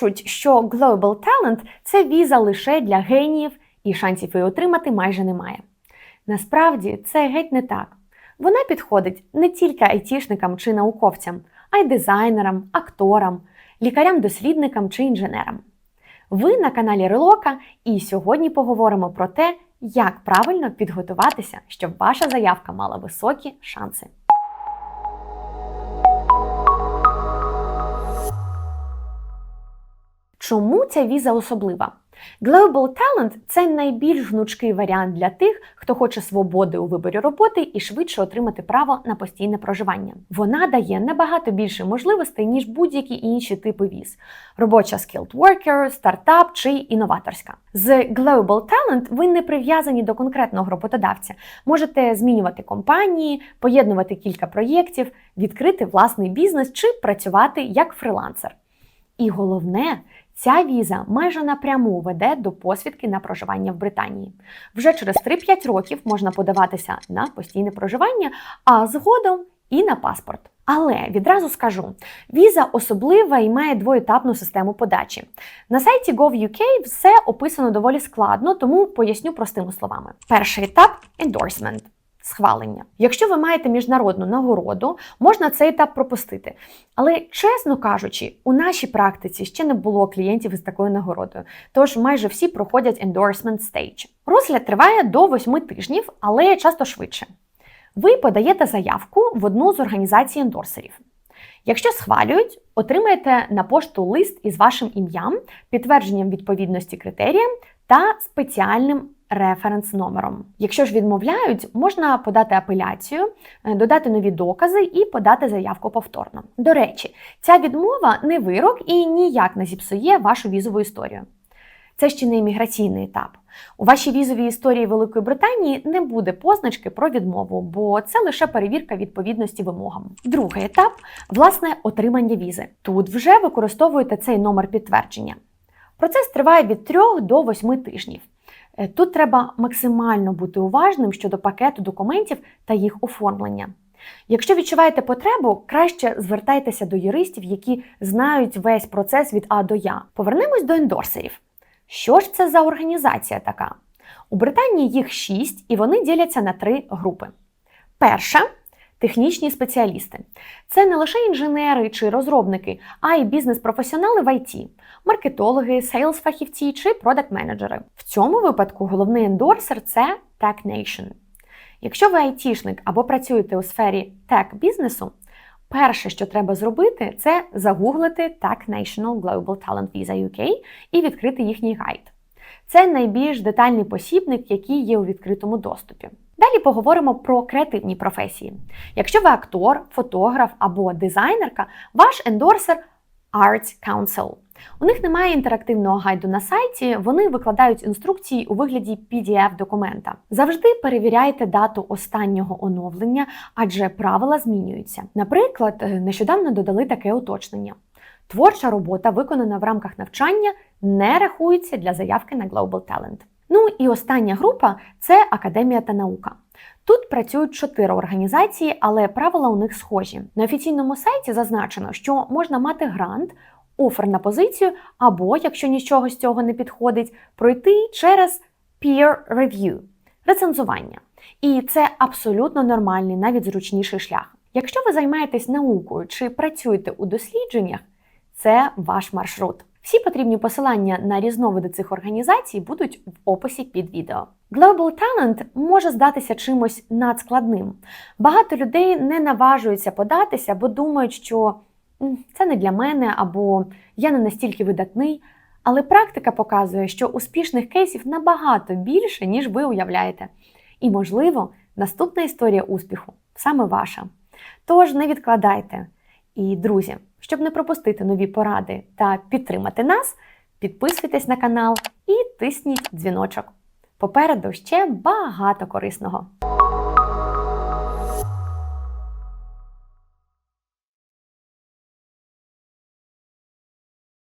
Кажуть, що Global Talent – це віза лише для геніїв, і шансів її отримати майже немає. Насправді це геть не так. Вона підходить не тільки айтішникам чи науковцям, а й дизайнерам, акторам, лікарям-дослідникам чи інженерам. Ви на каналі Релока, і сьогодні поговоримо про те, як правильно підготуватися, щоб ваша заявка мала високі шанси. Чому ця віза особлива? Global Talent – це найбільш гнучкий варіант для тих, хто хоче свободи у виборі роботи і швидше отримати право на постійне проживання. Вона дає набагато більше можливостей, ніж будь-які інші типи віз: робоча skilled worker, стартап чи інноваторська. З Global Talent ви не прив'язані до конкретного роботодавця. Можете змінювати компанії, поєднувати кілька проєктів, відкрити власний бізнес чи працювати як фрилансер. І головне, ця віза майже напряму веде до посвідки на проживання в Британії. Вже через 3-5 років можна подаватися на постійне проживання, а згодом і на паспорт. Але відразу скажу, віза особлива і має двоетапну систему подачі. На сайті Gov.uk все описано доволі складно, тому поясню простими словами. Перший етап endorsement схвалення. Якщо ви маєте міжнародну нагороду, можна цей етап пропустити. Але, чесно кажучи, у нашій практиці ще не було клієнтів із такою нагородою, тож майже всі проходять endorsement stage. Розгляд триває до 8 тижнів, але часто швидше. Ви подаєте заявку в одну з організацій ендорсерів. Якщо схвалюють, отримаєте на пошту лист із вашим ім'ям, підтвердженням відповідності критеріям та спеціальним референс-номером. Якщо ж відмовляють, можна подати апеляцію, е, додати нові докази і подати заявку повторно. До речі, ця відмова не вирок і ніяк не зіпсує вашу візову історію. Це ще не імміграційний етап. У вашій візовій історії Великої Британії не буде позначки про відмову, бо це лише перевірка відповідності вимогам. Другий етап власне отримання візи. Тут вже використовуєте цей номер підтвердження. Процес триває від 3 до 8 тижнів. Е, Тут треба максимально бути уважним щодо пакету документів та їх оформлення. Якщо відчуваєте потребу, краще звертайтеся до юристів, які знають весь процес від А до Я. Повернемось до ендорсерів. Що ж це за організація така? У Британії їх шість, і вони діляться на три групи. Перша технічні спеціалісти. Це не лише інженери чи розробники, а й бізнес-професіонали в IT, маркетологи, сейлс-фахівці чи продакт-менеджери. В цьому випадку головний ендорсер це Tech Nation. Якщо ви айтішник або працюєте у сфері тек-бізнесу, перше, що треба зробити, це загуглити Tech National Global Talent Visa UK і відкрити їхній гайд. Це найбільш детальний посібник, який є у відкритому доступі. Далі поговоримо про креативні професії. Якщо ви актор, фотограф або дизайнерка, ваш ендорсер Arts Council. У них немає інтерактивного гайду на сайті, вони викладають інструкції у вигляді PDF-документа. Завжди перевіряйте дату останнього оновлення, адже правила змінюються. Наприклад, е, нещодавно додали таке уточнення. Творча робота, виконана в рамках навчання, не рахується для заявки на Global Talent. Ну і остання група це академія та наука. Тут працюють чотири організації, але правила у них схожі. На офіційному сайті зазначено, що можна мати грант, офер на позицію, або, якщо нічого з цього не підходить, пройти через peer review рецензування. І це абсолютно нормальний, навіть зручніший шлях. Якщо ви займаєтесь наукою чи працюєте у дослідженнях, це ваш маршрут. Всі потрібні посилання на різновиди цих організацій будуть в описі під відео. Global Talent може здатися чимось надскладним. Багато людей не наважуються податися, бо думають, що це не для мене або я не настільки видатний. Але практика показує, що успішних кейсів набагато більше, ніж ви уявляєте. І, можливо, наступна історія успіху саме ваша. Тож не відкладайте. І, друзі, щоб не пропустити нові поради та підтримати нас, підписуйтесь на канал і тисніть дзвіночок. Попереду ще багато корисного.